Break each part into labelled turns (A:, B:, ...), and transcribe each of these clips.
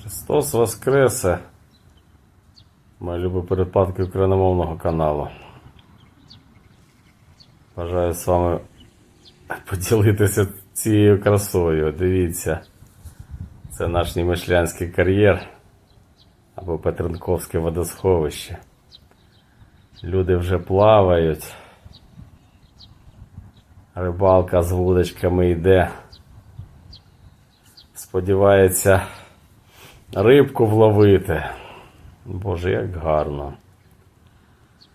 A: Христос Воскресе! Мої любі передплатки україномовного каналу. Бажаю з вами поділитися цією красою. Дивіться, це наш Німишлянський кар'єр або Петренковське водосховище. Люди вже плавають. Рибалка з вудочками йде. Сподівається рибку вловити. Боже, як гарно.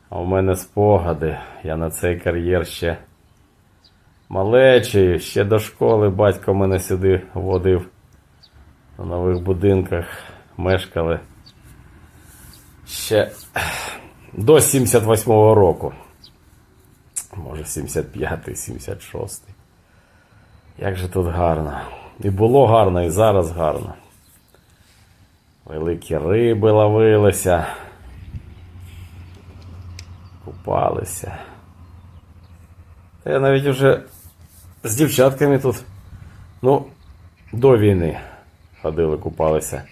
A: А у мене спогади. Я на цей кар'єр ще малечий, ще до школи батько мене сюди водив. На нових будинках мешкали. Ще до 78-го року. Може, 75-й, 76-й. Як же тут гарно. І було гарно, і зараз гарно. Великі риби ловилися. Купалися. Та я навіть вже з дівчатками тут, ну, до війни ходили, купалися.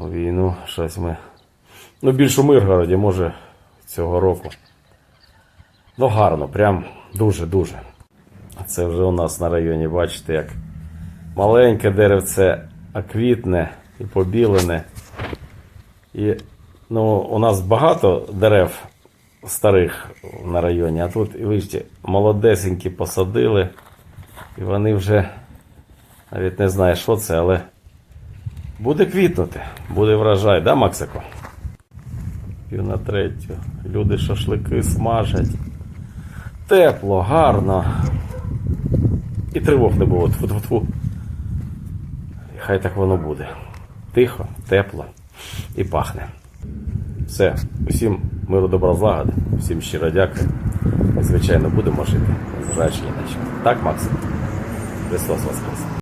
A: У війну щось ми. Ну, більш у Миргороді, може, цього року. Ну, гарно, прям дуже-дуже. Це вже у нас на районі, бачите, як маленьке деревце, а квітне і побілене. І ну, у нас багато дерев старих на районі, а тут, і бачите, молодесенькі посадили, і вони вже навіть не знаю, що це, але буде квітнути, буде врожай, да, Максико? Пів на третю. Люди шашлики смажать. Тепло, гарно. І тривог не було. Тфу-тфу-тфу. І хай так воно буде. Тихо, тепло і пахне. Все, усім миру добра злагоди, всім щиро дякую. Звичайно, будемо жити, незважаючи ні. Так, Максим? Христос Воскрес!